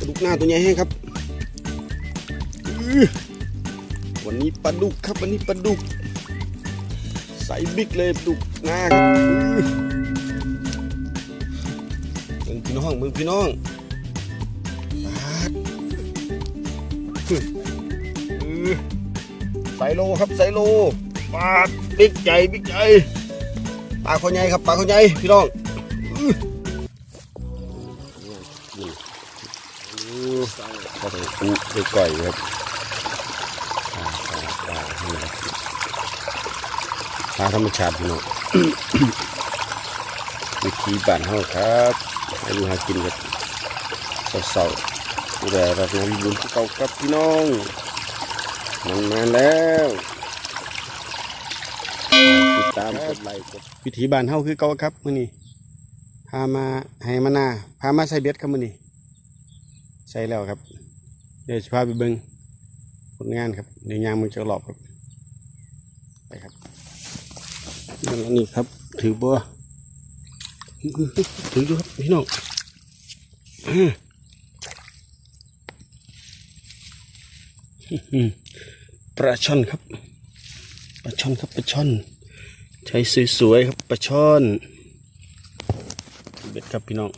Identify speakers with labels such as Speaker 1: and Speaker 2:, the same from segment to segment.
Speaker 1: ปลาดุกหน้าตัวใหญ่แห้งครับวันนี้ปลาดุกครับวันนี้ปลาดุกใส่บิ๊กเลยปลาดุกหน้าครับมึงพี่น้องมึงพี่น้องปาดอื้ออื้อใส่โลครับใส่โลปลาบิ๊กใหญ่บิ๊กใหญ่ปลาเขาใหญ่ครับปลาเขาใหญ่พี่น้อง ก็ไปอู้ไก่อยครับปลาปลาปลานี่ครับปลาธรรมชาติพี่น้องวิธีบ้านเฮาครับให้ดูหากินครับเศร้าๆดูแลรับงานบุญที่เก่าครับพี่น้องมันมาแล้วติดตามกดไลค์กดวิธีบ้านเฮาคือเก่าครับมื้อนี้พามาให้มานาพามาใส่เบ็ดครับมื้อนี้ ใช่แล้วครับ เดี๋ยวจะพาไปเบิ้งผลงานครับเดี๋ยวยางมึงจะหลอบครับ ไปครับนั่นนี่ครับ ถือบัวถืออยู่ครับพี่น้องปลาช่อนครับปลาช่อนครับปลาช่อน ใช้สวยๆครับปลาช่อนเบ็ดครับพี่น้อง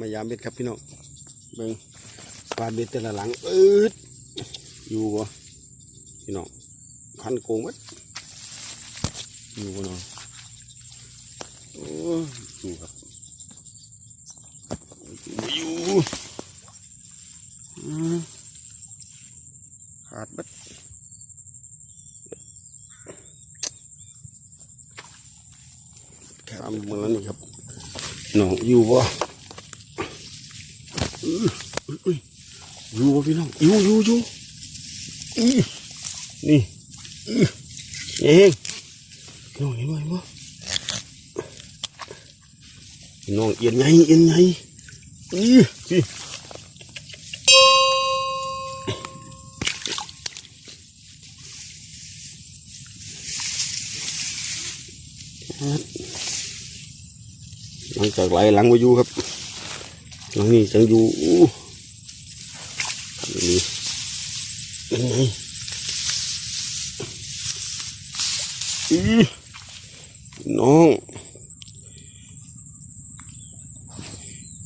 Speaker 1: มายามเบ็ดครับพี่น้อง เบิ่งปลาเบ็ดแต่ละหลังอิดอยู่บ่พี่น้องพันโกงวัดอยู่บ่เนาะโอ้ยอยู่ครับอยู่ขาดบัดครับมือแล้วนี่ครับน้องอยู่บ่ อยู่บ่พี่น้องอยู่อยู่อยู่นี่เองน้องเห็นไหมบ่น้องเอียนใหญ่เอียนใหญ่อื้อพี่หลังจากไหลหลังไปอยู่ครับ หลังนี้จังอยู่อู้นี่ยังไงอีน้อง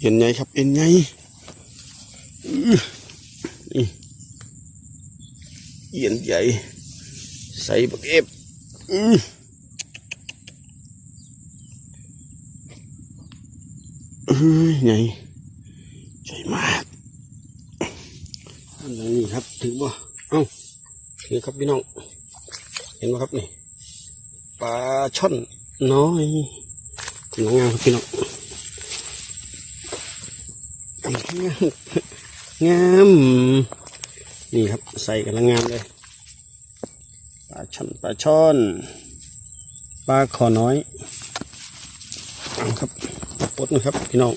Speaker 1: เห็นไงครับเห็นไงอื้อนี่เอียนใหญ่ ใส่บักเอฟอื้อเอ้ยไง ใหญ่มากอันนี้ครับถึงบ่เอ้านี่ครับพี่น้อง เห็นไหมครับนี่ปลาช่อนน้อยถึงงามครับพี่น้องงามงามนี่ครับใส่กันแล้วงามเลยปลาช่อนปลาช่อนปลาขอน้อยเอาครับปลดนะครับพี่น้อง